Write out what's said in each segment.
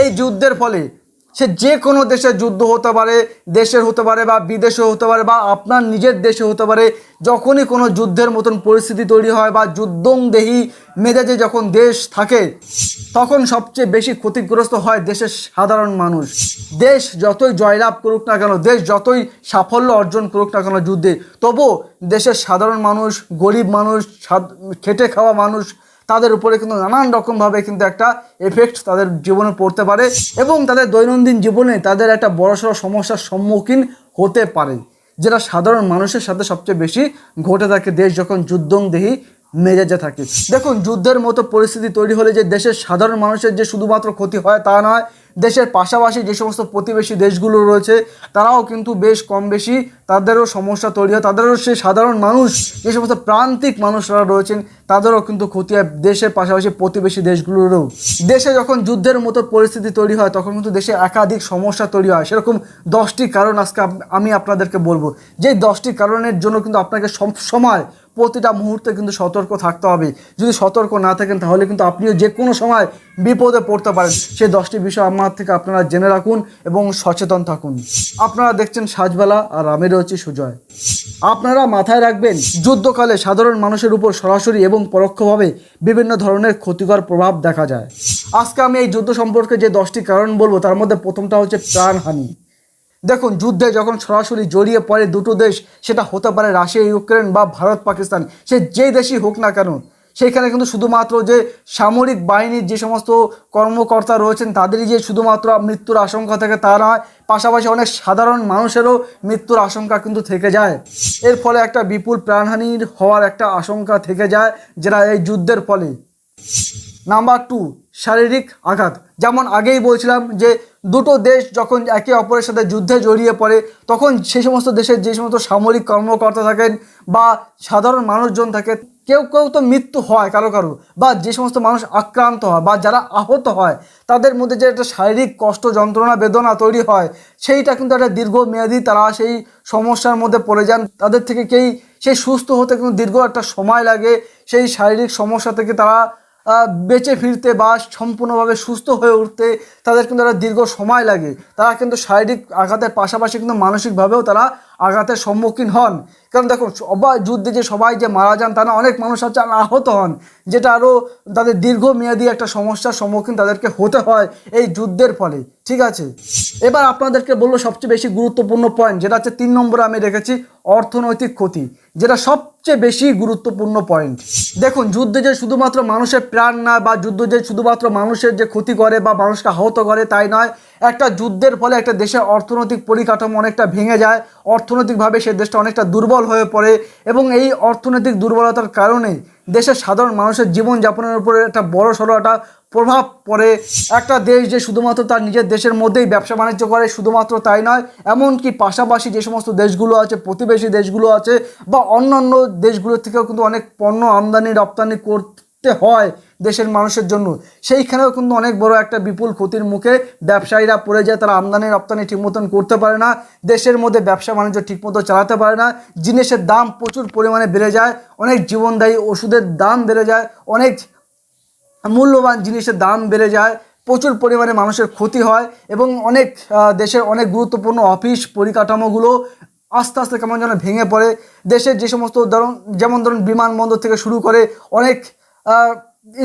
এই যুদ্ধের ফলে সে যে কোনো দেশের যুদ্ধ হতে পারে, দেশের হতে পারে বা বিদেশে হতে পারে বা আপনার নিজের দেশে হতে পারে, যখনই কোনো যুদ্ধের মতন পরিস্থিতি তৈরি হয় বা যুদ্ধংদেহী মেজাজে যখন দেশ থাকে, তখন সবচেয়ে বেশি ক্ষতিগ্রস্ত হয় দেশের সাধারণ মানুষ। দেশ যতই জয়লাভ করুক না কেন, দেশ যতই সাফল্য অর্জন করুক না কেন যুদ্ধে, তবুও দেশের সাধারণ মানুষ, গরিব মানুষ খেটে খাওয়া মানুষ তাদের উপরে কিন্তু নানান রকমভাবে কিন্তু একটা এফেক্ট তাদের জীবনে পড়তে পারে এবং তাদের দৈনন্দিন জীবনে তাদের একটা বড়সড় সমস্যার সম্মুখীন হতে পারে, যেটা সাধারণ মানুষের সাথে সবচেয়ে বেশি ঘটে থাকে দেশ যখন যুদ্ধংদেহী মেজাজে থাকে। দেখুন, যুদ্ধের মতো পরিস্থিতি তৈরি হলে যে দেশের সাধারণ মানুষের যে শুধুমাত্র ক্ষতি হয় তা নয় দেশের পাশাপাশি যে সমস্ত প্রতিবেশী দেশগুলো রয়েছে, তারাও কিন্তু বেশ কম বেশি তাদেরও সমস্যা তৈরি হয়। তাদেরও সেই সাধারণ মানুষ, যে সমস্ত প্রান্তিক মানুষরা রয়েছেন, তাদেরও কিন্তু ক্ষতি হয়। দেশের পাশাপাশি প্রতিবেশী দেশগুলোরও। দেশে যখন যুদ্ধের মতো পরিস্থিতি তৈরি হয়, তখন কিন্তু দেশে একাধিক সমস্যা তৈরি হয়। সেরকম দশটি কারণ আজকে আমি আপনাদেরকে বলব। যেই দশটি কারণের জন্য কিন্তু আপনাকে সব সময় প্রতিটা মুহূর্তে কিন্তু সতর্ক থাকতে হবে। যদি সতর্ক না থাকেন, তাহলে কিন্তু আপনিও যে কোনো সময় বিপদে পড়তে পারেন। সেই দশটি বিষয় আমার থেকে আপনারা জেনে রাখুন এবং সচেতন থাকুন। আপনারা দেখছেন সাজবেলা আর আমি রয়েছি সুজয়। আপনারা মাথায় রাখবেন, যুদ্ধকালে সাধারণ মানুষের উপর সরাসরি এবং পরোক্ষভাবে বিভিন্ন ধরনের ক্ষতিকর প্রভাব দেখা যায়। আজকে আমি এই যুদ্ধ সম্পর্কে যে দশটি কারণ বলব, তার মধ্যে প্রথমটা হচ্ছে প্রাণহানি। দেখুন, যুদ্ধে যখন সরাসরি জড়িয়ে পড়ে দুটো দেশ, সেটা হতে পারে রাশিয়া, ইউক্রেন বা ভারত, পাকিস্তান। সে যেই দেশই হোক না কেন সেইখানে কিন্তু শুধুমাত্র যে সামরিক বাহিনীর যে সমস্ত কর্মকর্তা রয়েছেন, তাদেরই যে শুধুমাত্র মৃত্যুর আশঙ্কা থাকে তা নয়, পাশাপাশি অনেক সাধারণ মানুষেরও মৃত্যুর আশঙ্কা কিন্তু থেকে যায়। এর ফলে একটা বিপুল প্রাণহানির হওয়ার একটা আশঙ্কা থেকে যায়, যেটা এই যুদ্ধের ফলে। নাম্বার টু শারীরিক আঘাত। যেমন আগেই বলছিলাম যে দুটো দেশ যখন একে অপরের সাথে যুদ্ধে জড়িয়ে পড়ে, তখন সেই সমস্ত দেশের যে সমস্ত সামরিক কর্মকর্তা থাকেন বা সাধারণ মানুষজন থাকে, কেউ কেউ তো মৃত্যু হয় কারও কারও, বা যে সমস্ত মানুষ আক্রান্ত হয় বা যারা আহত হয়, তাদের মধ্যে যে একটা শারীরিক কষ্ট যন্ত্রণা, বেদনা তৈরি হয়, সেইটা কিন্তু একটা দীর্ঘমেয়াদী তারা সেই সমস্যার মধ্যে পড়ে যান। তাদের থেকে কেই সেই সুস্থ হতে কিন্তু দীর্ঘ একটা সময় লাগে, সেই শারীরিক সমস্যা থেকে তারা বেঁচে ফিরতে বা সম্পূর্ণভাবে সুস্থ হয়ে উঠতে তাদের কিন্তু একটা দীর্ঘ সময় লাগে। তারা কিন্তু শারীরিক আঘাতের পাশাপাশি কিন্তু মানসিকভাবেও তারা আঘাতের সম্মুখীন হন। কারণ দেখুন সবাই যুদ্ধে যে সবাই যে মারা যান, তারা অনেক মানুষ আছে আহত হন, যেটা আরও তাদের দীর্ঘমেয়াদী একটা সমস্যার সম্মুখীন তাদেরকে হতে হয় এই যুদ্ধের ফলে। ঠিক আছে? এবার আপনাদেরকে বলব সবচেয়ে বেশি গুরুত্বপূর্ণ পয়েন্ট যেটা হচ্ছে তিন নম্বরে আমি রেখেছি, অর্থনৈতিক ক্ষতি, যেটা সবচেয়ে বেশি গুরুত্বপূর্ণ পয়েন্ট দেখুন, যুদ্ধে যে শুধুমাত্র মানুষের প্রাণ না, বা যুদ্ধ যে শুধুমাত্র মানুষের যে ক্ষতি করে, বা মানুষকে আহত করে, তাই নয় একটা যুদ্ধের ফলে একটা দেশের অর্থনৈতিক পরিকাঠামো অনেকটা ভেঙে যায়, অর্থনৈতিকভাবে সে দেশটা অনেকটা দুর্বল হয়ে পড়ে এবং এই অর্থনৈতিক দুর্বলতার কারণে দেশের সাধারণ মানুষের জীবনযাপনের উপরে একটা বড় সড়ো একটা প্রভাব পড়ে। একটা দেশ যে শুধুমাত্র তার নিজের দেশের মধ্যেই ব্যবসা বাণিজ্য করে, শুধুমাত্র তাই নয়, এমনকি পাশাপাশি যে সমস্ত দেশগুলো আছে, প্রতিবেশী দেশগুলো আছে বা অন্যান্য দেশগুলোর থেকেও কিন্তু অনেক পণ্য আমদানি, রপ্তানি করতে হয়। দেশের মানুষের জন্য। সেইখানেও কিন্তু অনেক বড় একটা বিপুল ক্ষতির মুখে ব্যবসায়ীরা পড়ে যায়, তারা আমদানি, রপ্তানি ঠিক মতন করতে পারে না, দেশের মধ্যে ব্যবসা বাণিজ্য ঠিকমতো চালাতে পারে না, জিনিসের দাম প্রচুর পরিমাণে বেড়ে যায়, অনেক জীবনদায়ী ওষুধের দাম বেড়ে যায়, অনেক মূল্যবান জিনিসের দাম বেড়ে যায়, প্রচুর পরিমাণে মানুষের ক্ষতি হয় এবং অনেক দেশের অনেক গুরুত্বপূর্ণ অফিস পরিকাঠামোগুলো আস্তে আস্তে কেমন যেন ভেঙে পড়ে। দেশের যে সমস্ত ধরুন, যেমন ধরুন বিমানবন্দর থেকে শুরু করে অনেক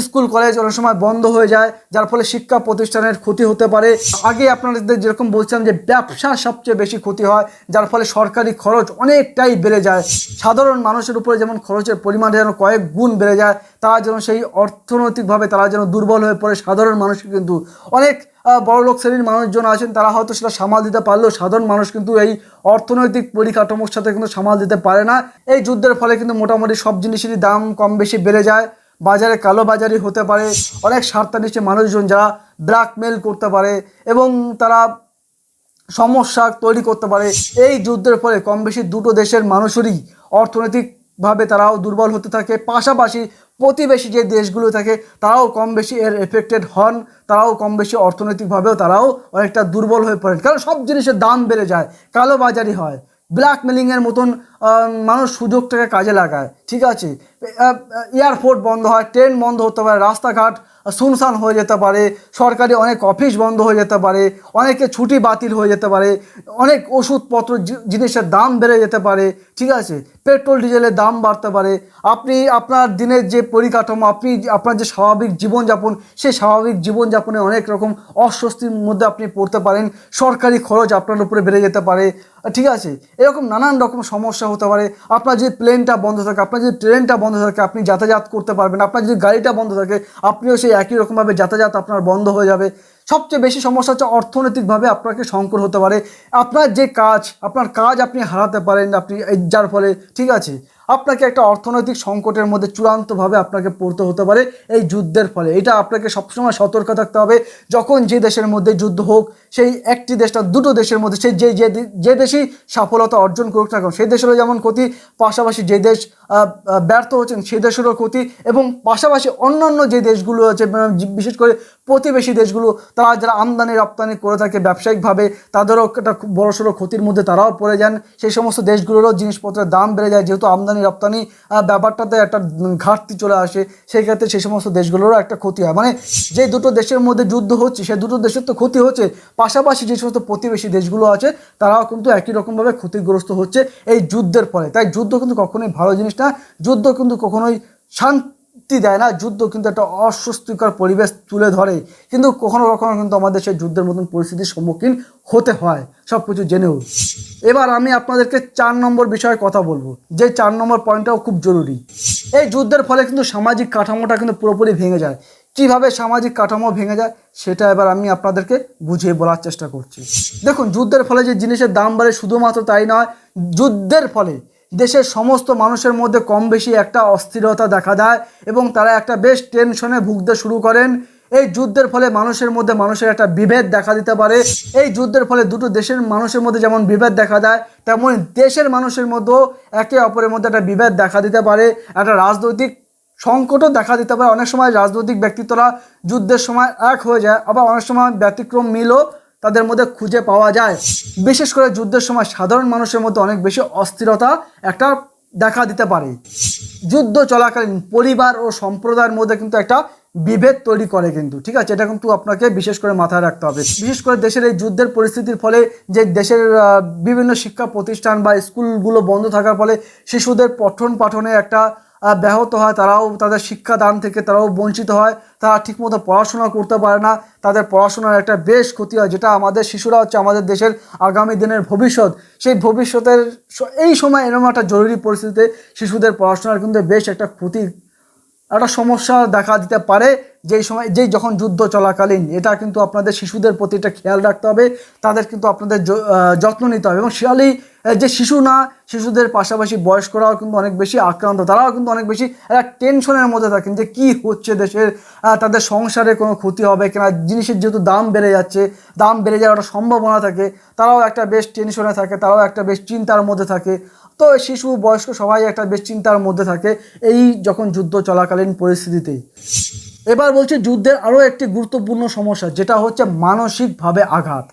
স্কুল, কলেজ অনেক সময় বন্ধ হয়ে যায়, যার ফলে শিক্ষা প্রতিষ্ঠানের ক্ষতি হতে পারে। আগে আপনাদের যেরকম বলছিলাম যে ব্যবসা সবচেয়ে বেশি ক্ষতি হয়, যার ফলে সরকারি খরচ অনেকটাই বেড়ে যায়। সাধারণ মানুষের উপরে যেমন খরচের পরিমাণ যেন কয়েক গুণ বেড়ে যায় তারা যেন সেই অর্থনৈতিকভাবে তারা যেন দুর্বল হয়ে পড়ে, সাধারণ মানুষ কিন্তু অনেক বড়লোক শ্রেণির মানুষজন আছেন, তারা হয়তো সেটা সামাল দিতে পারলেও সাধারণ মানুষ কিন্তু এই অর্থনৈতিক পরিকাঠামোর সাথে কিন্তু সামাল দিতে পারে না। এই যুদ্ধের ফলে কিন্তু মোটামুটি সব জিনিসেরই দাম কম বেশি বেড়ে যায়। বাজারে কালোবাজারি হতে পারে, অনেক স্বার্থান্বেষী মানুষজন যারা ব্ল্যাকমেল করতে পারে এবং তারা সমস্যা তৈরি করতে পারে। এই যুদ্ধের ফলে কম বেশি দুটো দেশের মানুষেরই অর্থনৈতিকভাবে তারাও দুর্বল হতে থাকে। পাশাপাশি প্রতিবেশী যে দেশগুলো থাকে, তারাও কম বেশি এর এফেক্টেড হন, তারাও কম বেশি অর্থনৈতিকভাবেও তারাও অনেকটা দুর্বল হয়ে পড়েন। কারণ সব জিনিসের দাম বেড়ে যায় কালোবাজারি হয়। ব্ল্যাকমেলিংয়ের মতন মানুষ সুযোগটাকে কাজে লাগায়, ঠিক আছে? এয়ারপোর্ট বন্ধ হয়, ট্রেন বন্ধ হতে পারে, রাস্তাঘাট শুনশান হয়ে যেতে পারে, সরকারি অনেক অফিস বন্ধ হয়ে যেতে পারে, অনেকে ছুটি বাতিল হয়ে যেতে পারে, অনেক ওষুধপত্র জিনিসের দাম বেড়ে যেতে পারে, ঠিক আছে? পেট্রোল, ডিজেলের দাম বাড়তে পারে। আপনি আপনার দিনের যে পরিকাঠামো, আপনি আপনার যে স্বাভাবিক জীবনযাপন সেই স্বাভাবিক জীবনযাপনে অনেক রকম অস্বস্তির মধ্যে আপনি পড়তে পারেন। সরকারি খরচ আপনার উপরে বেড়ে যেতে পারে, ঠিক আছে? এরকম নানান রকম সমস্যা হতে পারে। আপনার যদি প্লেনটা বন্ধ থাকে, আপনার যদি ট্রেনটা বন্ধ থাকে, আপনি যাতায়াত করতে পারবেন। আপনার যদি গাড়িটা বন্ধ থাকে, আপনিও সেই একই রকমভাবে যাতায়াত আপনার বন্ধ হয়ে যাবে। সবচেয়ে বেশি সমস্যা হচ্ছে অর্থনৈতিকভাবে আপনাকে সংকট হতে পারে। আপনার যে কাজ, আপনার কাজ আপনি হারাতে পারেন আপনি যার ফলে, ঠিক আছে? আপনাকে একটা অর্থনৈতিক সংকটের মধ্যে চূড়ান্তভাবে আপনাকে পড়তে হতে পারে এই যুদ্ধের ফলে। এটা আপনাকে সবসময় সতর্ক থাকতে হবে। যখন যে দেশের মধ্যে যুদ্ধ হোক, সেই একটি দেশটা দুটো দেশের মধ্যে সেই যে যে দেশই সফলতা অর্জন করুক না সেই দেশেরও যেমন ক্ষতি, পাশাপাশি যে দেশ ব্যর্থ হচ্ছেন সেই দেশেরও ক্ষতি এবং পাশাপাশি অন্যান্য যে দেশগুলো আছে, বিশেষ করে প্রতিবেশী দেশগুলো, তারা যারা আমদানি, রপ্তানি করে থাকে ব্যবসায়িকভাবে, তাদেরও একটা বড়সড় ক্ষতির মধ্যে তারাও পড়ে যান। সেই সমস্ত দেশগুলোরও জিনিসপত্রের দাম বেড়ে যায়। যেহেতু আমদানি, রপ্তানি ব্যাপারটাতে একটা ঘাটতি চলে আসে সেই ক্ষেত্রে সেই সমস্ত দেশগুলোরও একটা ক্ষতি হয়। মানে যে দুটো দেশের মধ্যে যুদ্ধ হচ্ছে সেই দুটো দেশের তো ক্ষতি হচ্ছে। পাশাপাশি যে সমস্ত প্রতিবেশী দেশগুলো আছে, তারাও কিন্তু একই রকমভাবে ক্ষতিগ্রস্ত হচ্ছে এই যুদ্ধের ফলে। তাই যুদ্ধ কিন্তু কখনোই ভালো জিনিস না। যুদ্ধ কিন্তু কখনোই শান্তি দেয় না। যুদ্ধ কিন্তু একটা অস্বস্তিকর পরিবেশ তুলে ধরে। কিন্তু কখনো কখনো কিন্তু আমাদের সেই যুদ্ধের মতন পরিস্থিতির সম্মুখীন হতে হয়। সব কিছু জেনেও। এবার আমি আপনাদেরকে চার নম্বর বিষয়ে কথা বলব। যে চার নম্বর পয়েন্টটাও খুব জরুরি। এই যুদ্ধের ফলে কিন্তু সামাজিক কাঠামোটা কিন্তু পুরোপুরি ভেঙে যায়। কীভাবে সামাজিক কাঠামো ভেঙে যায়, সেটা এবার আমি আপনাদেরকে বুঝিয়ে বলার চেষ্টা করছি। দেখুন, যুদ্ধের ফলে যে জিনিসের দাম বাড়ে শুধুমাত্র তাই নয়, যুদ্ধের ফলে দেশের সমস্ত মানুষের মধ্যে কম বেশি একটা অস্থিরতা দেখা দেয় এবং তারা একটা বেশ টেনশনে ভুগতে শুরু করেন। এই যুদ্ধের ফলে মানুষের মধ্যে মানুষের একটা বিভেদ দেখা দিতে পারে। এই যুদ্ধের ফলে দুটো দেশের মানুষের মধ্যে যেমন বিভেদ দেখা দেয়, তেমন দেশের মানুষের মধ্যেও একে অপরের মধ্যে একটা বিভেদ দেখা দিতে পারে। একটা রাজনৈতিক সংকটও দেখা দিতে পারে। অনেক সময় রাজনৈতিক ব্যক্তিত্বরা যুদ্ধের সময় এক হয়ে যায়, আবার অনেক সময় ব্যতিক্রম মিলও তাদের মধ্যে খুঁজে পাওয়া যায়। বিশেষ করে যুদ্ধের সময় সাধারণ মানুষের মধ্যে অনেক বেশি অস্থিরতা একটা দেখা দিতে পারে। যুদ্ধ চলাকালীন পরিবার ও সম্প্রদায়ের মধ্যে কিন্তু একটা বিভেদ তৈরি করে কিন্তু, ঠিক আছে? এটা কিন্তু আপনাকে বিশেষ করে মাথায় রাখতে হবে। বিশেষ করে দেশের এই যুদ্ধের পরিস্থিতির ফলে যে দেশের বিভিন্ন শিক্ষা প্রতিষ্ঠান বা স্কুলগুলো বন্ধ থাকার ফলে শিশুদের পঠন পাঠনে একটা ব্যাহত হয়। তারাও তাদের শিক্ষাদান থেকে তারাও বঞ্চিত হয়। তারা ঠিকমতো পড়াশোনা করতে পারে না। তাদের পড়াশোনার একটা বেশ ক্ষতি হয়, যেটা আমাদের শিশুরা হচ্ছে আমাদের দেশের আগামী দিনের ভবিষ্যৎ। সেই ভবিষ্যতের এই সময় এরকম একটা জরুরি পরিস্থিতিতে শিশুদের পড়াশোনার কিন্তু বেশ একটা ক্ষতি একটা সমস্যা দেখা দিতে পারে, যেই সময়, যেই যখন যুদ্ধ চলাকালীন, এটা কিন্তু আপনাদের শিশুদের প্রতি একটা খেয়াল রাখতে হবে, তাদের কিন্তু আপনাদের যত্ন নিতে হবে। এবং শিয়ালি যে শিশু না, শিশুদের পাশাপাশি বয়স্করাও কিন্তু অনেক বেশি আক্রান্ত। তারাও কিন্তু অনেক বেশি একটা টেনশনের মধ্যে থাকেন যে কি হচ্ছে দেশের তাদের সংসারে কোনো ক্ষতি হবে কিনা, জিনিসের যেহেতু দাম বেড়ে যাচ্ছে, দাম বেড়ে যাওয়ার সম্ভাবনা থাকে, তারাও একটা বেশ টেনশনে থাকে, তারাও একটা বেশ চিন্তার মধ্যে থাকে। তো শিশু, বয়স্ক সবাই একটা বেশ চিন্তার মধ্যে থাকে এই যখন যুদ্ধ চলাকালীন পরিস্থিতিতেই। এবার বলছে যুদ্ধের আরও একটি গুরুত্বপূর্ণ সমস্যা, যেটা হচ্ছে মানসিকভাবে আঘাত।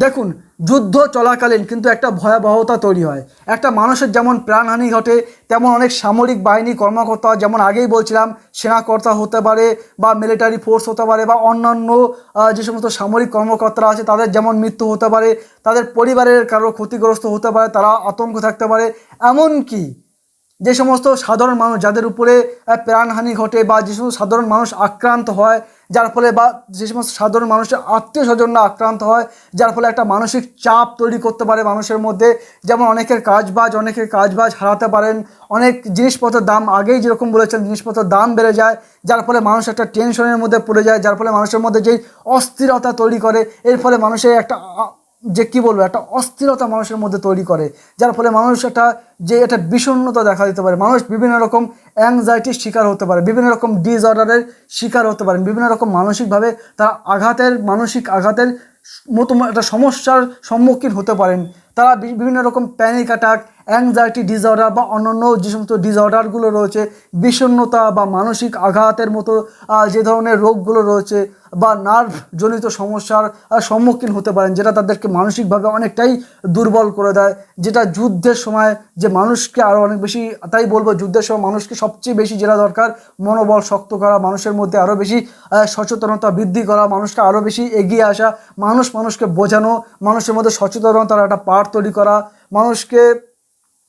দেখুন যুদ্ধ চলাকালীন কিন্তু একটা ভয়াবহতা তৈরি হয়। একটা মানুষের যেমন প্রাণহানি ঘটে, তেমন অনেক সামরিক বাহিনী কর্মকর্তা, যেমন আগেই বলছিলাম, সেনাকর্তা হতে পারে বা মিলিটারি ফোর্স হতে পারে বা অন্যান্য যে সমস্ত সামরিক কর্মকর্তারা আছে, তাদের যেমন মৃত্যু হতে পারে, তাদের পরিবারের কারও ক্ষতিগ্রস্ত হতে পারে, তারা আতঙ্ক থাকতে পারে। এমনকি যে সমস্ত সাধারণ মানুষ, যাদের উপরে প্রাণহানি ঘটে বা যে সমস্ত সাধারণ মানুষ আক্রান্ত হয় যার ফলে বা যে সমস্ত সাধারণ মানুষের আত্মীয় স্বজনরা আক্রান্ত হয়, যার ফলে একটা মানসিক চাপ তৈরি করতে পারে মানুষের মধ্যে। যেমন অনেকের কাজবাজ অনেকের কাজবাজ হারাতে পারেন। অনেক জিনিসপত্রের দাম আগেই যেরকম বলেছেন, জিনিসপত্রের দাম বেড়ে যায়, যার ফলে মানুষ একটা টেনশনের মধ্যে পড়ে যায়, যার ফলে মানুষের মধ্যে যেই অস্থিরতা তৈরি করে, এর ফলে মানুষের একটা যে কি বলব, একটা অস্থিরতা মানুষের মধ্যে তৈরি করে, যার ফলে মানুষ একটা যে একটা বিষণ্ণতা দেখা দিতে পারে। মানুষ বিভিন্ন রকম অ্যাংজাইটির শিকার হতে পারে, বিভিন্ন রকম ডিসঅর্ডারের শিকার হতে পারেন বিভিন্ন রকম মানসিকভাবে তারা আঘাতের, মানসিক আঘাতের মতো একটা সমস্যার সম্মুখীন হতে পারেন। তারা বিভিন্ন রকম প্যানিক অ্যাটাক অ্যাংজাইটি ডিসঅর্ডার বা অন্যান্য যে সমস্ত ডিসঅর্ডারগুলো রয়েছে, বিষণ্ণতা বা মানসিক আঘাতের মতো যে ধরনের রোগগুলো রয়েছে বা নার্ভ জনিত সমস্যার সম্মুখীন হতে পারেন, যেটা তাদেরকে মানসিকভাবে অনেকটাই দুর্বল করে দেয়, যেটা যুদ্ধের সময় যে মানুষকে আরও অনেক বেশি, তাই বলব যুদ্ধের সময় মানুষকে সবচেয়ে বেশি যেটা দরকার, মনোবল শক্ত করা, মানুষের মধ্যে আরও বেশি সচেতনতা বৃদ্ধি করা, মানুষকে আরও বেশি এগিয়ে আসা, মানুষ মানুষকে বোঝানো, মানুষের মধ্যে সচেতনতার একটা পাঠ তৈরি করা, মানুষকে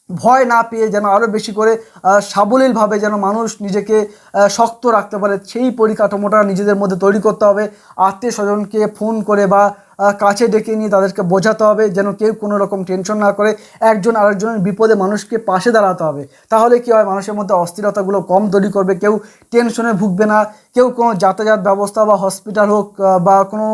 ভয় না পেয়ে যেন আরও বেশি করে সাবলীলভাবে যেন মানুষ নিজেকে শক্ত রাখতে পারে, সেই পরিকাঠামোটা নিজেদের মধ্যে তৈরি করতে হবে। আত্মীয় স্বজনকে ফোন করে বা কাছে ডেকে নিয়ে তাদেরকে বোঝাতে হবে, যেন কেউ কোনো রকম টেনশন না করে, একজন আরেকজনের বিপদে মানুষকে পাশে দাঁড়াতে হবে। তাহলে কি হয়, মানুষের মধ্যে অস্থিরতাগুলো কম তৈরি করবে, কেউ টেনশনে ভুগবে না, কেউ কোনো যাতায়াত ব্যবস্থা বা হসপিটাল হোক বা কোনো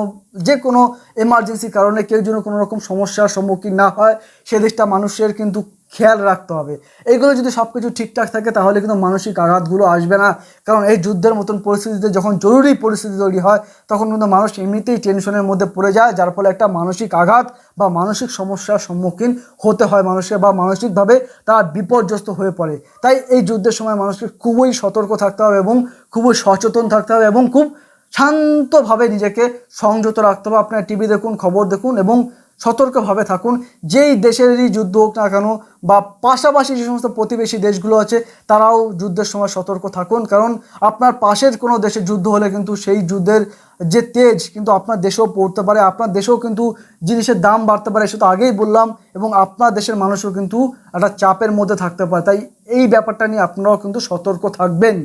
যে কোনো এমার্জেন্সি কারণে কেউ যেন কোনো রকম সমস্যার সম্মুখীন না হয় সেদিকটা মানুষের কিন্তু খেয়াল রাখতে হবে। এইগুলো যদি সব কিছু ঠিকঠাক থাকে, তাহলে কিন্তু মানসিক আঘাতগুলো আসবে না। কারণ এই যুদ্ধের মতন পরিস্থিতিতে যখন জরুরি পরিস্থিতি তৈরি হয়, তখন কিন্তু মানুষ এমনিতেই টেনশনের মধ্যে পড়ে যায়, যার ফলে একটা মানসিক আঘাত বা মানসিক সমস্যার সম্মুখীন হতে হয় মানুষের বা মানসিকভাবে তারা বিপর্যস্ত হয়ে পড়ে। তাই এই যুদ্ধের সময় মানুষকে খুবই সতর্ক থাকতে হবে এবং খুবই সচেতন থাকতে হবে এবং খুব শান্তভাবে নিজেকে সংযত রাখতে হবে। আপনার টিভি দেখুন, খবর দেখুন এবং সতর্কভাবে থাকুন। যেই দেশেরই যুদ্ধ হোক না কেন বা পাশাপাশি যে সমস্ত প্রতিবেশী দেশগুলো আছে, তারাও যুদ্ধের সময় সতর্ক থাকুন। কারণ আপনার পাশের কোনো দেশে যুদ্ধ হলে কিন্তু সেই যুদ্ধের যে তেজ কিন্তু আপনার দেশেও পড়তে পারে, আপনার দেশেও কিন্তু জিনিসের দাম বাড়তে পারে, সেটা আগেই বললাম, এবং আপনার দেশের মানুষও কিন্তু একটা চাপের মধ্যে থাকতে পারে। তাই এই ব্যাপারটা নিয়ে আপনারাও কিন্তু সতর্ক থাকবেন।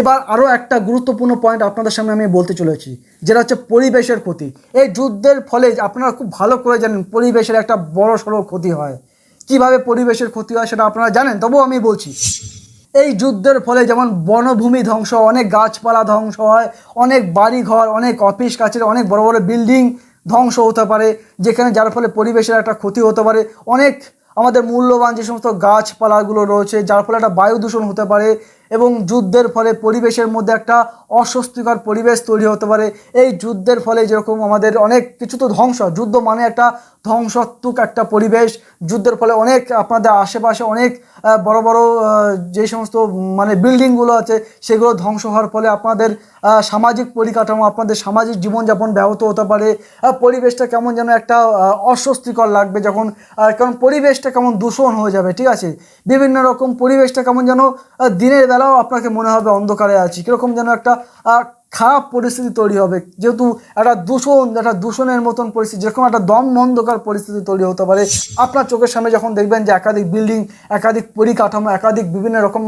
এবার আরও একটা গুরুত্বপূর্ণ পয়েন্ট আপনাদের সামনে আমি বলতে চলেছি, যেটা হচ্ছে পরিবেশের ক্ষতি। এই যুদ্ধের ফলে আপনারা খুব ভালো করে জানেন পরিবেশের একটা বড় সড়ো ক্ষতি হয়। কীভাবে পরিবেশের ক্ষতি হয় সেটা আপনারা জানেন? তবুও আমি বলছি এই যুদ্ধের ফলে যেমন বনভূমি ধ্বংস অনেক গাছপালা ধ্বংস হয়, অনেক বাড়িঘর, অনেক অফিস কাছের অনেক বড় বড় বিল্ডিং ধ্বংস হতে পারে, যেখানে যার ফলে পরিবেশের একটা ক্ষতি হতে পারে। অনেক আমাদের মূল্যবান যে সমস্ত গাছপালাগুলো রয়েছে, যার ফলে একটা বায়ু দূষণ হতে পারে এবং যুদ্ধের ফলে পরিবেশের মধ্যে একটা অস্বস্তিকর পরিবেশ তৈরি হতে পারে। এই যুদ্ধের ফলে যেরকম আমাদের অনেক কিছু তো ধ্বংস, যুদ্ধ মানে একটা ধ্বংসাত্মক একটা পরিবেশ। যুদ্ধের ফলে অনেক আপনাদের আশেপাশে অনেক বড় বড় যে সমস্ত মানে বিল্ডিংগুলো আছে, সেগুলো ধ্বংস হওয়ার ফলে আপনাদের সামাজিক পরিকাঠামো, আপনাদের সামাজিক জীবনযাপন ব্যাহত হতে পারে। পরিবেশটা কেমন যেন একটা অস্বস্তিকর লাগবে যখন কারণ পরিবেশটা কেমন দূষণ হয়ে যাবে, ঠিক আছে? বিভিন্ন রকম পরিবেশটা কেমন যেন দিনের বেলাও আপনাকে মনে হবে অন্ধকারে আছি। কীরকম যেন একটা খারাপ পরিস্থিতি তৈরি হবে। যেহেতু একটা দূষণ, একটা দূষণের মতন পরিস্থিতি, যেরকম একটা দম অন্ধকার পরিস্থিতি তৈরি হতে পারে। আপনার চোখের সামনে যখন দেখবেন যে একাধিক বিল্ডিং, একাধিক পরিকাঠামো, একাধিক বিভিন্ন রকম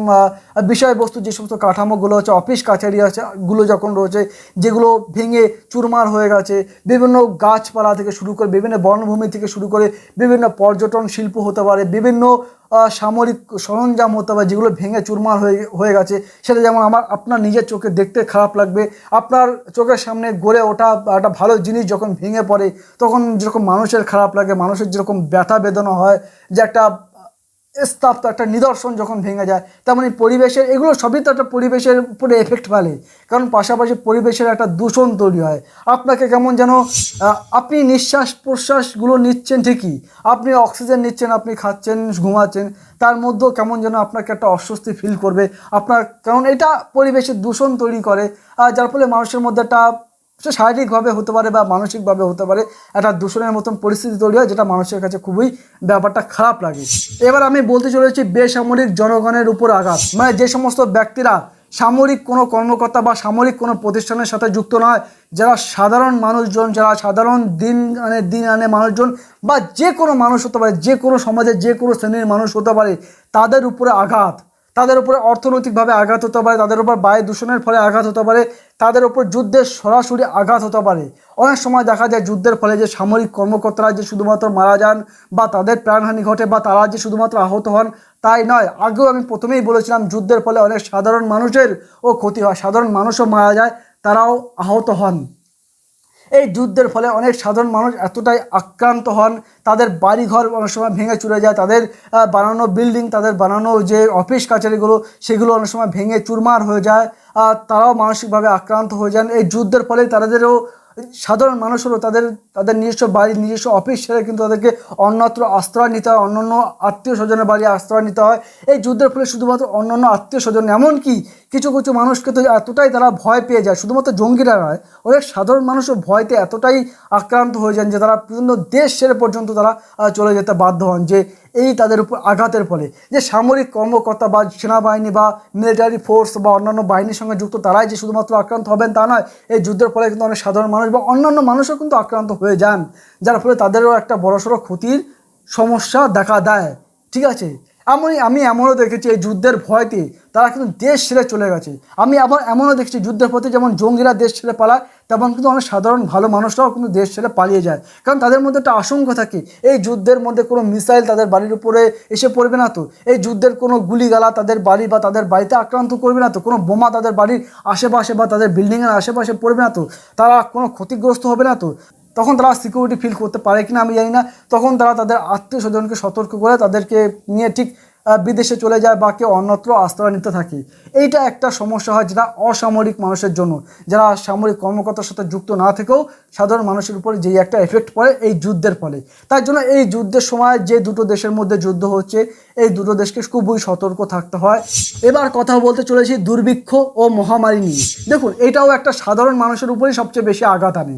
বিষয়বস্তু, যে সমস্ত কাঠামোগুলো হচ্ছে অফিস, কাছারি আছে, গুলো যখন রয়েছে, যেগুলো ভেঙে চুরমার হয়ে গেছে, বিভিন্ন গাছপালা থেকে শুরু করে, বিভিন্ন বনভূমি থেকে শুরু করে, বিভিন্ন পর্যটন শিল্প হতে পারে, বিভিন্ন সামরিক সরঞ্জাম হতে পারে, যেগুলো ভেঙে চুরমার হয়ে হয়ে গেছে, সেটা যেমন আমার, আপনার নিজের চোখে দেখতে খারাপ লাগবে, আপনার চোখের সামনে গড়ে ওঠা একটা ভালো জিনিস যখন ভেঙে পড়ে, তখন যেরকম মানুষের খারাপ লাগে, মানুষের যেরকম ব্যথা বেদনা হয়, যে একটা স্তাপ্ত একটা নিদর্শন যখন ভেঙে যায়, তেমনি পরিবেশের, এগুলো সবই তো একটা পরিবেশের উপরে এফেক্ট ফেলে। কারণ পাশাপাশি পরিবেশের একটা দূষণ তৈরি হয়। আপনাকে কেমন যেন আপনি নিঃশ্বাস প্রশ্বাসগুলো নিচ্ছেন ঠিকই, আপনি অক্সিজেন নিচ্ছেন, আপনি খাচ্ছেন, ঘুমাচ্ছেন, তার মধ্যেও কেমন যেন আপনাকে একটা অস্বস্তি ফিল করবে। আপনার, কারণ এটা পরিবেশের দূষণ তৈরি করে, আর যার ফলে মানুষের মধ্যে একটা সে শারীরিকভাবে হতে পারে বা মানসিকভাবে হতে পারে, একটা দূষণের মতন পরিস্থিতি তৈরি হয়, যেটা মানুষের কাছে খুবই ব্যাপারটা খারাপ লাগে। এবার আমি বলতে চলেছি বেসামরিক জনগণের উপর আঘাত। মানে যে সমস্ত ব্যক্তিরা সামরিক কোনো কর্মকর্তা বা সামরিক কোনো প্রতিষ্ঠানের সাথে যুক্ত নয় যারা সাধারণ মানুষজন, যারা সাধারণ দিন আনে দিন আনে মানুষজন বা যে কোনো মানুষ হতে পারে, যে কোনো সমাজের যে কোনো শ্রেণির মানুষ হতে পারে, তাদের উপরে আঘাত। তাদের উপরে অর্থনৈতিকভাবে আঘাত হতে পারে, তাদের উপর বায়ু দূষণের ফলে আঘাত হতে পারে, তাদের উপর যুদ্ধের সরাসরি আঘাত হতে পারে। অনেক সময় দেখা যায় যুদ্ধের ফলে যে সামরিক কর্মকর্তারা যে শুধুমাত্র মারা যান বা তাদের প্রাণহানি ঘটে বা তারা যে শুধুমাত্র আহত হন, তাই নয়। আগেও আমি প্রথমেই বলেছিলাম, যুদ্ধের ফলে অনেক সাধারণ মানুষের ও ক্ষতি হয়। সাধারণ মানুষও মারা যায়, তারাও আহত হন। এই যুদ্ধের ফলে অনেক সাধারণ মানুষ এতটাই আক্রান্ত হন, তাদের বাড়িঘর অনেক সময় ভেঙে চুরে যায়, তাদের বানানো বিল্ডিং তাদের বানানো যে অফিস কাছারিগুলো সেগুলো অনেক সময় ভেঙে চুরমার হয়ে যায়। তারাও মানসিকভাবে আক্রান্ত হয়ে যান। এই যুদ্ধের ফলে তাদেরও সাধারণ মানুষেরও তাদের তাদের নিজস্ব বাড়ি, নিজস্ব অফিস ছেড়ে কিন্তু তাদেরকে অন্যত্র আশ্রয় নিতে হয়, অন্যান্য আত্মীয় স্বজনের বাড়ি আশ্রয় নিতে হয়। এই যুদ্ধের ফলে শুধুমাত্র অন্যান্য আত্মীয় স্বজন, এমনকি কিছু কিছু মানুষকে তো এতটাই তারা ভয় পেয়ে যায়, শুধুমাত্র জঙ্গিরা নয় অনেক সাধারণ মানুষও ভয়তে এতটাই আক্রান্ত হয়ে যান যে তারা বিভিন্ন দেশ ছেড়ে পর্যন্ত তারা চলে যেতে বাধ্য হন যে এই তাদের উপর আঘাতের ফলে। যে সামরিক কর্মকর্তা বা সেনাবাহিনী বা মিলিটারি ফোর্স বা অন্যান্য বাহিনীর সঙ্গে যুক্ত, তারাই যে শুধুমাত্র আক্রান্ত হবেন তা নয়, এই যুদ্ধের ফলে কিন্তু অনেক সাধারণ মানুষ বা অন্যান্য মানুষও কিন্তু আক্রান্ত হয়ে যান, যার ফলে তাদেরও একটা বড়সড় ক্ষতির সমস্যা দেখা দেয়। ঠিক আছে? এমনই আমি এমনও দেখেছি এই যুদ্ধের ভয়তে তারা কিন্তু দেশ ছেড়ে চলে গেছে। আমি আবার এমনও দেখেছি যুদ্ধের প্রতি যেমন জঙ্গিরা দেশ ছেড়ে পালায় তেমন কিন্তু অনেক সাধারণ ভালো মানুষরাও কিন্তু দেশ ছেড়ে পালিয়ে যায়। কারণ তাদের মধ্যে একটা আশঙ্কা থাকে, এই যুদ্ধের মধ্যে কোনো মিসাইল তাদের বাড়ির উপরে এসে পড়বে না তো? এই যুদ্ধের কোনো গুলিগালা তাদের বাড়ি বা তাদের বাড়িতে আক্রান্ত করবে না তো? কোনো বোমা তাদের বাড়ির আশেপাশে বা তাদের বিল্ডিংয়ের আশেপাশে পড়বে না তো? তারা কোনো ক্ষতিগ্রস্ত হবে না তো? তখন তারা সিকিউরিটি ফিল করতে পারে কিনা আমি জানি না। তখন তারা তাদের আত্মীয় স্বজনকে সতর্ক করে তাদেরকে নিয়ে ঠিক বিদেশে চলে যায় বা কেউ অন্যত্র আশ্রয় নিতে থাকে। এইটা একটা সমস্যা হয় যেটা অসামরিক মানুষের জন্য। যারা সামরিক কর্মকর্তার সাথে যুক্ত না থেকেও সাধারণ মানুষের উপরে যেই একটা এফেক্ট পড়ে এই যুদ্ধের ফলে। তার জন্য এই যুদ্ধের সময় যে দুটো দেশের মধ্যে যুদ্ধ হচ্ছে, এই দুটো দেশকে খুবই সতর্ক থাকতে হয়। এবার কথা বলতে চলেছি দুর্ভিক্ষ ও মহামারী নিয়ে। দেখুন, এটাও একটা সাধারণ মানুষের উপরেই সবচেয়ে বেশি আঘাত আনে।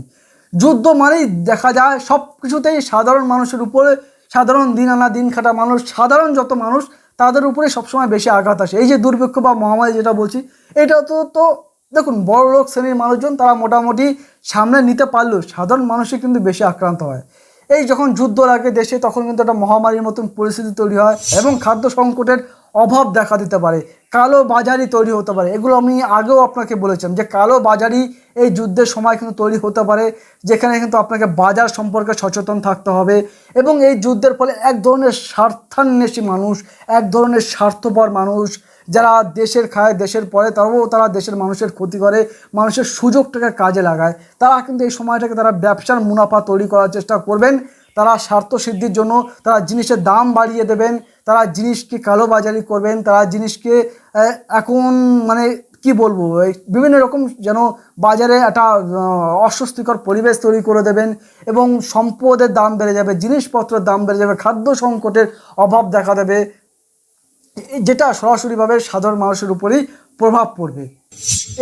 যুদ্ধ মানেই দেখা যায় সব কিছুতেই সাধারণ মানুষের উপরে সাধারণ দিন আনা, দিন খাটা মানুষ, সাধারণ যত মানুষ, তাদের উপরে সবসময় বেশি আঘাত আসে। এই যে দুর্ভিক্ষ বা মহামারী যেটা বলছি এটা তো তো দেখুন, বড় লোক শ্রেণির মানুষজন, তারা মোটামুটি সামনে নিতে পারলেও সাধারণ মানুষই কিন্তু বেশি আক্রান্ত হয়। এই যখন যুদ্ধ লাগে দেশে, তখন কিন্তু একটা মহামারীর মতন পরিস্থিতি তৈরি হয় এবং খাদ্য সংকটের অভাব দেখা দিতে পারে, কালো বাজারি তৈরি হতে পারে। এগুলো আমি আগেও আপনাকে বলেছিলাম যে কালো বাজারি এই যুদ্ধের সময় কিন্তু তৈরি হতে পারে, যেখানে কিন্তু আপনাকে বাজার সম্পর্কে সচেতন থাকতে হবে এবং এই যুদ্ধের ফলে এক ধরনের স্বার্থান্বেষী মানুষ, এক ধরনের স্বার্থপর মানুষ, যারা দেশের খায়, দেশের পরে তারাও তারা দেশের মানুষের ক্ষতি করে, মানুষের সুযোগটাকে কাজে লাগায়। তারা কিন্তু এই সময়টাকে তারা ব্যবসার মুনাফা তৈরি করার চেষ্টা করবেন। তারা স্বার্থ সিদ্ধির জন্য তারা জিনিসের দাম বাড়িয়ে দেবেন, তারা জিনিসকে কালোবাজারি করবেন, তারা জিনিসকে এখন মানে কি বলব বিভিন্ন রকম যেন বাজারে একটা অস্বস্তিকর পরিবেশ তৈরি করে দেবেন এবং সম্পদের দাম বেড়ে যাবে, জিনিসপত্রের দাম বেড়ে যাবে, খাদ্য সংকটের অভাব দেখা দেবে, যেটা সরাসরিভাবে সাধারণ মানুষের উপরেই প্রভাব পড়বে।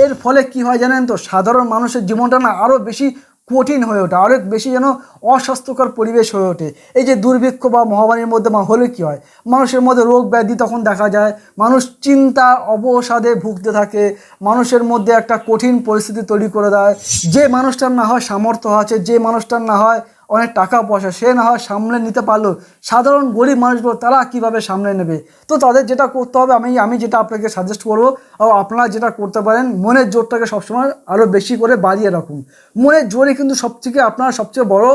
এর ফলে কি হয় জানেন তো, সাধারণ মানুষের জীবনটা না আরও বেশি কঠিন হয়ে ওঠে আরও বেশি যেন অস্বাস্থ্যকর পরিবেশ হয়ে ওঠে। এই যে দুর্ভিক্ষ বা মহামারীর মধ্যে হলে কী হয়? মানুষের মধ্যে রোগ ব্যাধি তখন দেখা যায়, মানুষ চিন্তা অবসাদে ভুগতে থাকে, মানুষের মধ্যে একটা কঠিন পরিস্থিতি তৈরি করে দেয়। যে মানুষটার না হয় সামর্থ্য আছে, যে মানুষটার না হয় অনেক টাকা পয়সা সে না হয় সামলে নিতে পারল। সাধারণ গরিব মানুষগুলো তারা কীভাবে সামলে নেবে? তো তাদের যেটা করতে হবে, আমি আমি যেটা আপনাকে সাজেস্ট করব, ও আপনারা যেটা করতে পারেন, মনের জোরটাকে সবসময় আরও বেশি করে বাড়িয়ে রাখুন। মনের জোরে কিন্তু সবথেকে আপনার সবচেয়ে বড়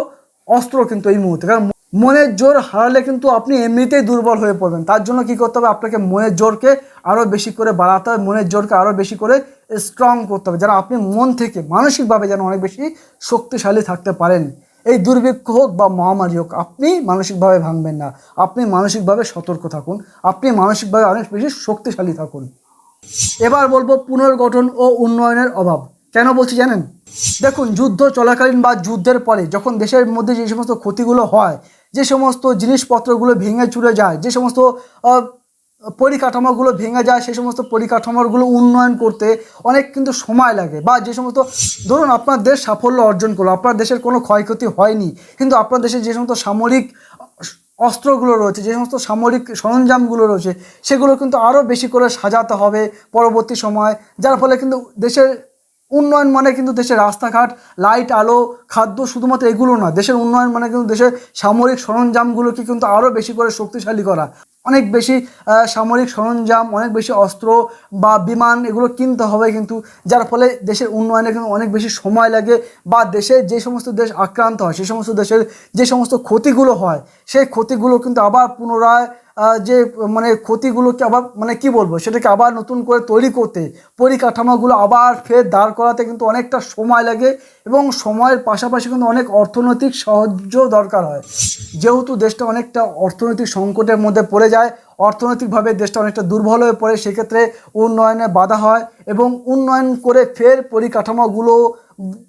অস্ত্র কিন্তু এই মুহূর্তে। কারণ মনের জোর হারালে কিন্তু আপনি এমনিতেই দুর্বল হয়ে পড়বেন। তার জন্য কি করতে হবে, আপনাকে মনের জোরকে আরও বেশি করে বাড়াতে হবে, মনের জোরকে আরও বেশি করে স্ট্রং করতে হবে, যেন আপনি মন থেকে, মানসিকভাবে যেন অনেক বেশি শক্তিশালী থাকতে পারেন। এই দুর্ভিক্ষ হোক বা মহামারী হোক, আপনি মানসিকভাবে ভাঙবেন না। আপনি মানসিকভাবে সতর্ক থাকুন। আপনি মানসিকভাবে অনেক বেশি শক্তিশালী থাকুন। এবার বলব পুনর্গঠন ও উন্নয়নের অভাব। কেন বলছি জানেন? দেখুন, যুদ্ধ চলাকালীন বা যুদ্ধের পরে যখন দেশের মধ্যে যে সমস্ত ক্ষতিগুলো হয়, যে সমস্ত জিনিসপত্রগুলো ভেঙে চুরে যায়, যে সমস্ত পরিকাঠামোগুলো ভেঙে যায়, সেই সমস্ত পরিকাঠামোগুলো উন্নয়ন করতে অনেক কিন্তু সময় লাগে বা যে সমস্ত, ধরুন আপনার দেশ সাফল্য অর্জন করল, আপনার দেশের কোনো ক্ষয়ক্ষতি হয়নি, কিন্তু আপনার দেশের যে সমস্ত সামরিক অস্ত্রগুলো রয়েছে, যে সমস্ত সামরিক সরঞ্জামগুলো রয়েছে, সেগুলো কিন্তু আরও বেশি করে সাজাতে হবে পরবর্তী সময়, যার ফলে কিন্তু দেশের উন্নয়ন মানে কিন্তু দেশের রাস্তাঘাট, লাইট, আলো, খাদ্য শুধুমাত্র এগুলো না, দেশের উন্নয়ন মানে কিন্তু দেশের সামরিক সরঞ্জামগুলোকে কিন্তু আরও বেশি করে শক্তিশালী করা। অনেক বেশি সামরিক সরঞ্জাম, অনেক বেশি অস্ত্র বা বিমান এগুলো কিনতে হবে কিন্তু যার ফলে দেশের উন্নয়নে কিন্তু অনেক বেশি সময় লাগে বা দেশে যে সমস্ত দেশ আক্রান্ত হয়, সে সমস্ত দেশের যে সমস্ত ক্ষতিগুলো হয়, সেই ক্ষতিগুলো কিন্তু আবার পুনরায় যে মানে ক্ষতিগুলোকে আবার মানে কি বলব, সেটাকে আবার নতুন করে তৈরি করতে, পরিকাঠামোগুলো আবার ফের দাঁড় করাতে কিন্তু অনেকটা সময় লাগে এবং সময়ের পাশাপাশি কিন্তু অনেক অর্থনৈতিক সাহায্য দরকার হয়। যেহেতু দেশটা অনেকটা অর্থনৈতিক সংকটের মধ্যে পড়ে যায়, অর্থনৈতিকভাবে দেশটা অনেকটা দুর্বল হয়ে পড়ে, সেক্ষেত্রে উন্নয়নে বাধা হয় এবং উন্নয়ন করে ফের পরিকাঠামোগুলো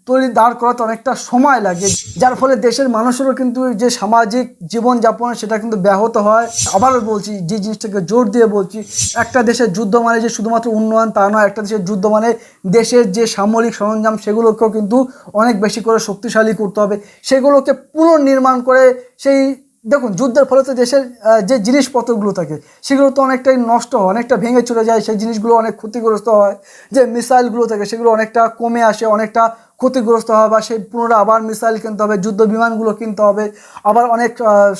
তৈরি, দাঁড় করাতে অনেকটা সময় লাগে। যার ফলে দেশের মানুষেরও কিন্তু যে সামাজিক জীবনযাপন, সেটা কিন্তু ব্যাহত হয়। আবারও বলছি, যে জিনিসটাকে জোর দিয়ে বলছি, একটা দেশের যুদ্ধ মানে যে শুধুমাত্র উন্নয়ন তা নয়, একটা দেশের যুদ্ধ মানে দেশের যে সামরিক সরঞ্জাম, সেগুলোকেও কিন্তু অনেক বেশি করে শক্তিশালী করতে হবে। সেগুলোকে পুনর্নির্মাণ করে সেই দেখুন, যুদ্ধের ফলে তো দেশের যে জিনিসপত্রগুলো থাকে, সেগুলো তো অনেকটাই নষ্ট হয়, অনেকটা ভেঙে চলে যায়, সেই জিনিসগুলো অনেক ক্ষতিগ্রস্ত হয়। যে মিসাইলগুলো থাকে, সেগুলো অনেকটা কমে আসে, অনেকটা ক্ষতিগ্রস্ত হয় বা সেই পুনরায় আবার মিসাইল কিনতে হবে, যুদ্ধ বিমানগুলো কিনতে হবে, আবার অনেক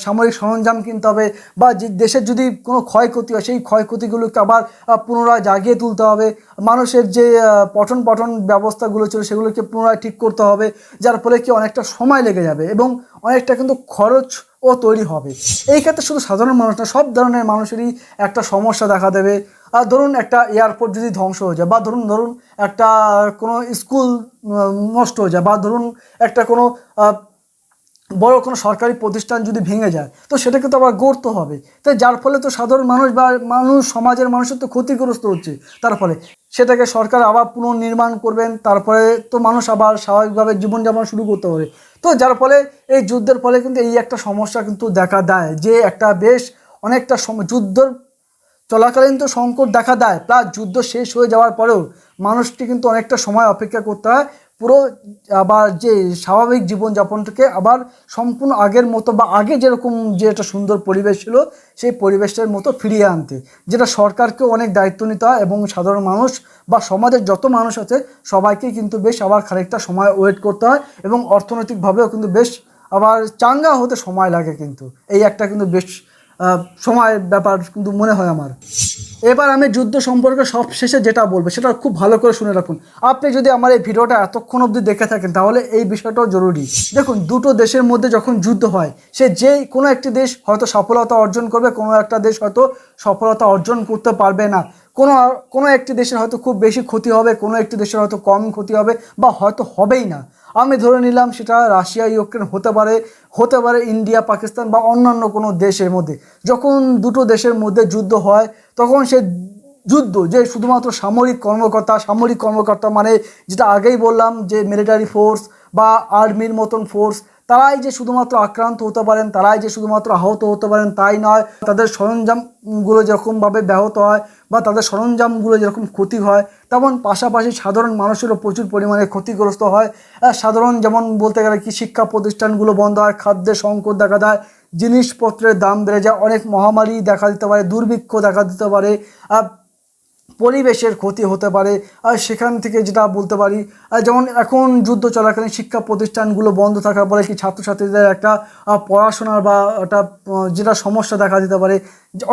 সামরিক সরঞ্জাম কিনতে হবে, বা যে দেশের যদি কোনো ক্ষয়ক্ষতি হয়, সেই ক্ষয়ক্ষতিগুলোকে আবার পুনরায় জাগিয়ে তুলতে হবে। মানুষের যে পঠন পঠন ব্যবস্থাগুলো ছিল, সেগুলোকে পুনরায় ঠিক করতে হবে, যার ফলে কি অনেকটা সময় লেগে যাবে, এবং অনেকটা কিন্তু খরচ ও তৈরি হবে। এই ক্ষেত্রে শুধু সাধারণ মানুষ না, সব ধরনের মানুষেরই একটা সমস্যা দেখা দেবে। আর ধরুন একটা এয়ারপোর্ট যদি ধ্বংস হয়ে যায়, বা ধরুন ধরুন একটা কোনো স্কুল নষ্ট হয়ে যায়, বা ধরুন একটা কোনো বড় কোনো সরকারি প্রতিষ্ঠান যদি ভেঙে যায়, তো সেটাকে তো আবার গড়তে হবে। তাই যার ফলে তো সাধারণ মানুষ বা মানুষ, সমাজের মানুষের তো ক্ষতিগ্রস্ত হচ্ছে। তার ফলে সেটাকে সরকার আবার পুনর্নির্মাণ করবেন, তারপরে তো মানুষ আবার স্বাভাবিকভাবে জীবনযাপন শুরু করতে পারে তো যার ফলে এই যুদ্ধের ফলে কিন্তু এই একটা সমস্যা কিন্তু দেখা দেয় যে একটা বেশ অনেকটা যুদ্ধর চলাকালীন তো সংকট দেখা দেয়। প্লাস যুদ্ধ শেষ হয়ে যাওয়ার পরেও মানুষটি কিন্তু অনেকটা সময় অপেক্ষা করতে হয়। পুরো, আবার যে স্বাভাবিক জীবনযাপনটাকে আবার সম্পূর্ণ আগের মতো বা আগে যেরকম যে একটা সুন্দর পরিবেশ ছিল, সেই পরিবেশটার মতো ফিরিয়ে আনতে। যেটা সরকারকেও অনেক দায়িত্ব নিতে হয় এবং সাধারণ মানুষ বা সমাজের যত মানুষ আছে, সবাইকে কিন্তু বেশ আবার খানিকটা সময় ওয়েট করতে হয় এবং অর্থনৈতিকভাবেও কিন্তু বেশ আবার চাঙ্গা হতে সময় লাগে কিন্তু। এই একটা কিন্তু বেশ আহ, সময়ের ব্যাপার কিন্তু মনে হয় আমার। এবার আমি যুদ্ধ সম্পর্কে সব শেষে যেটা বলব সেটা খুব ভালো করে শুনে রাখুন। আপনি যদি আমার এই ভিডিওটা এতক্ষণ অবধি দেখে থাকেন তাহলে এই বিষয়টাও জরুরি। দেখুন দুটো দেশের মধ্যে যখন যুদ্ধ হয় সে যে কোনো একটি দেশ হয়তো সফলতা অর্জন করবে কোনো একটা দেশ হয়তো সফলতা অর্জন করতে পারবে না। কোনো কোনো একটি দেশের হয়তো খুব বেশি ক্ষতি হবে, কোনো একটি দেশের হয়তো কম ক্ষতি হবে বা হয়তো হবেই না। আমি ধরে নিলাম সেটা রাশিয়া, ইউক্রেন হতে পারে হতে পারে ইন্ডিয়া, পাকিস্তান বা অন্যান্য কোনো দেশের মধ্যে। যখন দুটো দেশের মধ্যে যুদ্ধ হয়, তখন সে যুদ্ধ যে শুধুমাত্র সামরিক কর্মকর্তা সামরিক কর্মকর্তা মানে যেটা আগেই বললাম যে মিলিটারি ফোর্স বা আর্মির মতন ফোর্স তারাই যে শুধুমাত্র আক্রান্ত হতে পারেন, তারাই যে শুধুমাত্র আহত হতে পারেন, তাই নয়, তাদের সরঞ্জামগুলো যেরকমভাবে ব্যাহত হয় বা তাদের সরঞ্জামগুলো যেরকম ক্ষতি হয়, তেমন পাশাপাশি সাধারণ মানুষেরও প্রচুর পরিমাণে ক্ষতিগ্রস্ত হয়। সাধারণ যেমন বলতে গেলে কি, শিক্ষা প্রতিষ্ঠানগুলো বন্ধ হয়, খাদ্যের সংকট দেখা দেয়, জিনিসপত্রের দাম বেড়ে যায়, অনেক মহামারী দেখা দিতে পারে, দুর্ভিক্ষ দেখা দিতে পারে পরিবেশের ক্ষতি হতে পারে। আর সেখান থেকে যেটা বলতে পারি যেমন এখন যুদ্ধ চলাকালীন শিক্ষা প্রতিষ্ঠানগুলো বন্ধ থাকার পরে কি ছাত্রছাত্রীদের একটা পড়াশোনার বা, একটা যেটা সমস্যা দেখা দিতে পারে।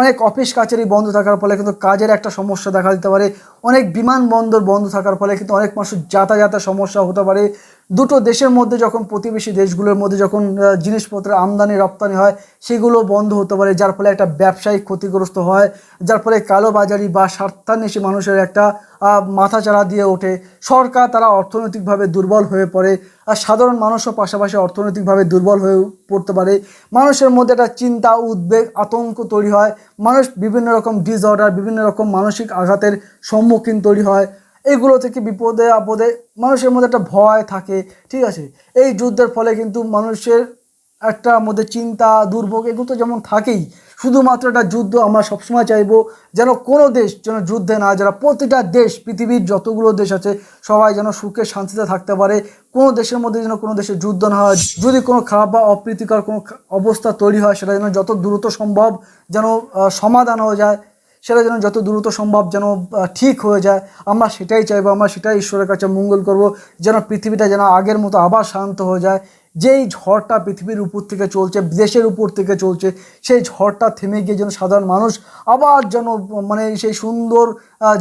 অনেক অফিস কাছারি বন্ধ থাকার ফলে কিন্তু কাজের একটা সমস্যা দেখা দিতে পারে। অনেক বিমানবন্দর বন্ধ থাকার ফলে কিন্তু অনেক মানুষের যাতায়াতের সমস্যা হতে পারে। দুটো দেশের মধ্যে যখন প্রতিবেশী দেশগুলোর মধ্যে যখন আহ, জিনিসপত্রের আমদানি রপ্তানি হয় সেগুলো বন্ধ হতে পারে যার ফলে একটা ব্যবসায়িক ক্ষতিগ্রস্ত হয় যার ফলে কালোবাজারি বা স্বার্থান্বেষী মানুষের একটা মাথাচাড়া দিয়ে ওঠে। সরকার তারা অর্থনৈতিকভাবে দুর্বল হয়ে পড়ে আর সাধারণ মানুষও পাশাপাশি অর্থনৈতিকভাবে দুর্বল হয়ে পড়তে পারে। মানুষের মধ্যে একটা চিন্তা উদ্বেগ আতঙ্ক তৈরি হয়। মানুষ বিভিন্ন রকম ডিসঅর্ডার বিভিন্ন রকম মানসিক আঘাতের সম্মুখীন তৈরি হয়। এইগুলো থেকে বিপদে, আপদে মানুষের মধ্যে একটা ভয় থাকে, ঠিক আছে? এই যুদ্ধের ফলে কিন্তু মানুষের একটা মধ্যে চিন্তা, দুর্ভোগ এগুলো তো যেমন থাকেই, শুধুমাত্র একটা যুদ্ধ আমরা সবসময় চাইব যেন কোনো দেশ যেন যুদ্ধে না, যারা প্রতিটা দেশ, পৃথিবীর যতগুলো দেশ আছে, সবাই যেন সুখে, শান্তিতে থাকতে পারে। কোনো দেশের মধ্যে যেন কোনো দেশে যুদ্ধ না হয়, যদি কোনো খারাপ বা অপ্রীতিকর কোনো অবস্থা তৈরি হয়, সেটা যেন যত দ্রুত সম্ভব যেন সমাধান হয়ে যায়। সেটা যেন যত দ্রুত সম্ভব যেন ঠিক হয়ে যায়। আমরা সেটাই চাইব, আমরা সেটাই ঈশ্বরের কাছে মঙ্গল করব, যেন পৃথিবীটা যেন আগের মতো আবার শান্ত হয়ে যায়। যেই ঝড়টা পৃথিবীর উপর থেকে চলছে দেশের উপর থেকে চলছে, সেই ঝড়টা থেমে গিয়ে যেন সাধারণ মানুষ আবার যেন মানে সেই সুন্দর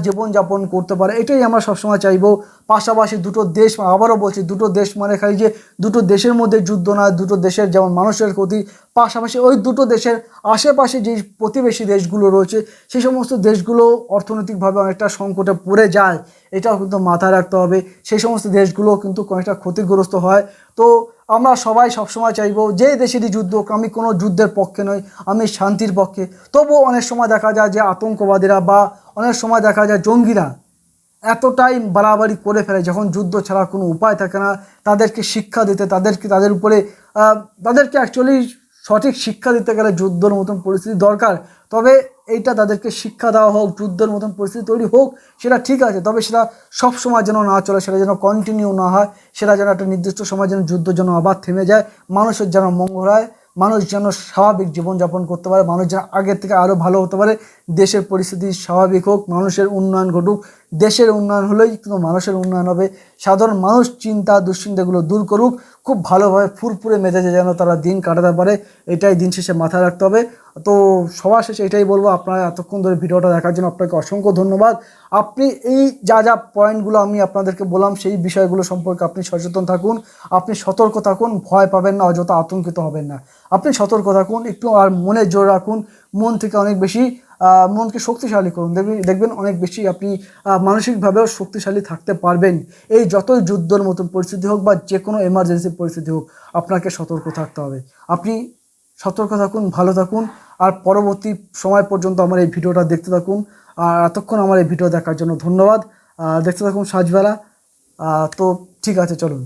জীবনযাপন করতে পারে। এটাই আমরা সবসময় চাইব। পাশাপাশি দুটো দেশ, আবারও বলছি, দুটো দেশ মানে খালি যে দুটো দেশের মধ্যে যুদ্ধ না, দুটো দেশের যেমন মানুষের ক্ষতি, পাশাপাশি ওই দুটো দেশের আশেপাশে যে প্রতিবেশী দেশগুলো রয়েছে, সেই সমস্ত দেশগুলো অর্থনৈতিকভাবে অনেকটা সংকটে পড়ে যায়। এটাও কিন্তু মাথায় রাখতে হবে। সেই সমস্ত দেশগুলো কিন্তু অনেকটা ক্ষতিগ্রস্ত হয়। তো আমরা সবাই সবসময় চাইব যে দেশেরই যুদ্ধ আমি কোনো যুদ্ধের পক্ষে নই, আমি শান্তির পক্ষে। তবুও অনেক সময় দেখা যায় যে আতঙ্কবাদীরা বা অনেক সময় দেখা যায় জঙ্গিরা এতটাই বাড়াবাড়ি করে ফেলে, যখন যুদ্ধ ছাড়া কোনো উপায় থাকে না, তাদেরকে শিক্ষা দিতে, তাদেরকে, তাদের উপরে তাদেরকে অ্যাকচুয়ালি সঠিক শিক্ষা দিতে গেলে যুদ্ধর মতন পরিস্থিতি দরকার। তবে এইটা তাদেরকে শিক্ষা দেওয়া হোক, যুদ্ধের মতন পরিস্থিতি তৈরি হোক, সেটা ঠিক আছে। তবে সেটা সব সময় যেন না চলে, সেটা যেন কন্টিনিউ না হয়, সেটা যেন একটা নির্দিষ্ট সময় যেন যুদ্ধ যেন আবার থেমে যায়। মানুষের যেন মঙ্গল হয়, মানুষ যেন স্বাভাবিক জীবনযাপন করতে পারে, মানুষ যেন আগের থেকে আরও ভালো হতে পারে। দেশের পরিস্থিতি স্বাভাবিক হোক, মানুষের উন্নয়ন ঘটুক। দেশের উন্নয়ন হলেই কিন্তু মানুষের উন্নয়ন হবে। সাধারণ মানুষ চিন্তা, দুশ্চিন্তাগুলো দূর করুক। খুব ভালোভাবে ফুরফুরে মেজাজে যেন তারা দিন কাটাতে পারে, এটাই দিন শেষে মাথায় রাখতে হবে। তো সবার শেষে এটাই বলব, আপনারা এতক্ষণ ধরে ভিডিওটা দেখার জন্য আপনাকে অসংখ্য ধন্যবাদ। আপনি এই যা যা পয়েন্টগুলো আমি আপনাদেরকে বললাম, সেই বিষয়গুলো সম্পর্কে আপনি সচেতন থাকুন, আপনি সতর্ক থাকুন, ভয় পাবেন না, অযথা আতঙ্কিত হবেন না। আপনি সতর্ক থাকুন, একটু আর মনে জোর রাখুন, মন থেকে অনেক বেশি মনকে শক্তিশালী করুন। দেখবেন দেখবেন অনেক বেশি আপনি মানসিকভাবেও শক্তিশালী থাকতে পারবেন। এই যতই যুদ্ধের মতন পরিস্থিতি হোক বা যে কোনো এমার্জেন্সি পরিস্থিতি হোক, আপনাকে সতর্ক থাকতে হবে। আপনি সতর্ক থাকুন, ভালো থাকুন, আর পরবর্তী সময় পর্যন্ত আমার এই ভিডিওটা দেখতে থাকুন। আর এতক্ষণ আমার এই ভিডিও দেখার জন্য ধন্যবাদ। দেখতে থাকুন সাজবেলা। তো ঠিক আছে, চলুন।